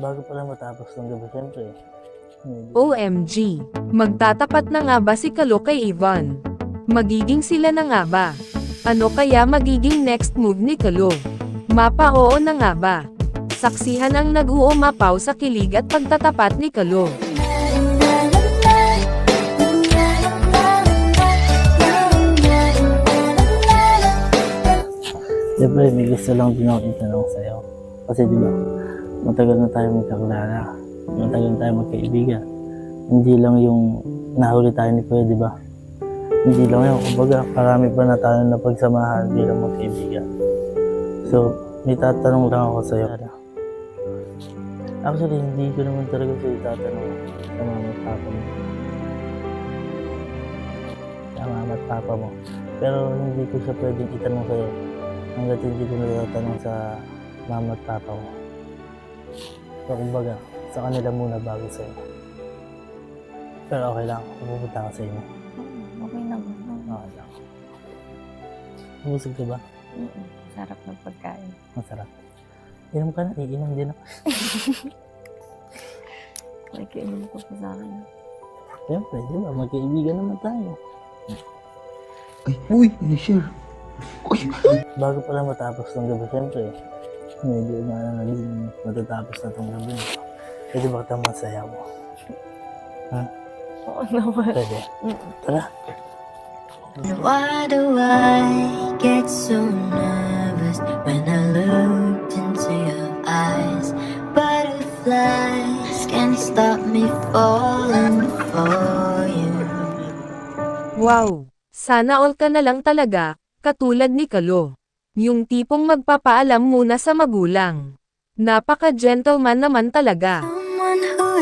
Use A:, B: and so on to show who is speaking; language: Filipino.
A: Bago pala matapos ng gabi, siyempre. medyo-
B: OMG, magtatapat na nga ba si Kalo kay Ivan? Magiging sila na nga ba? Ano kaya magiging next move ni Kalo? Mapa oo na nga ba? Saksihan ang nag-uumapaw sa kilig at pagtatapat ni Kalo.
A: Siyempre, may gusto lang din ako itanong sa'yo. Kasi di ba, matagal na tayo magkakilala. Matagal na tayo magkaibigan. Hindi lang yung nahuli tayo ni Kuya, di ba? Hindi lang yun. Kumbaga, marami pa na tayo na pagsamahan bilang magkaibigan. So, may tatanong lang ako sa'yo. Actually, hindi ko naman talaga sa'yo tatanong sa mama at papa mo. Sa mama at papa mo. Pero hindi ko siya pwedeng itanong sa'yo hanggat hindi ko natatanong sa mama at papa ko. So, kumbaga, sa kanila muna bago sa'yo. Pero okay lang, pupunta ka sa inyo.
C: Okay naman.
A: Okay lang. Busog ka ba?
C: Mm, Sarap ng pagkain.
A: Masarap. Inom ka na, iinom din ako.
C: May kainin ko pa sa akin.
A: Siyempre, di ba? Magkaibigan naman tayo.
D: Ay, uy, ni-share. Uy,
A: Bago pala matapos ng gabi, siyempre, medyo na naging matatapos na itong gabi. Pwede ba ito masaya mo?
C: Oo naman.
A: Pwede. Tara.
E: Why do I get so nervous when I look into your eyes? Butterflies can't stop me falling for you.
B: Wow! Sana all ka na lang talaga, katulad ni Kalo. Yung tipong magpapaalam muna sa magulang. Napaka-gentleman naman talaga.
E: Someone who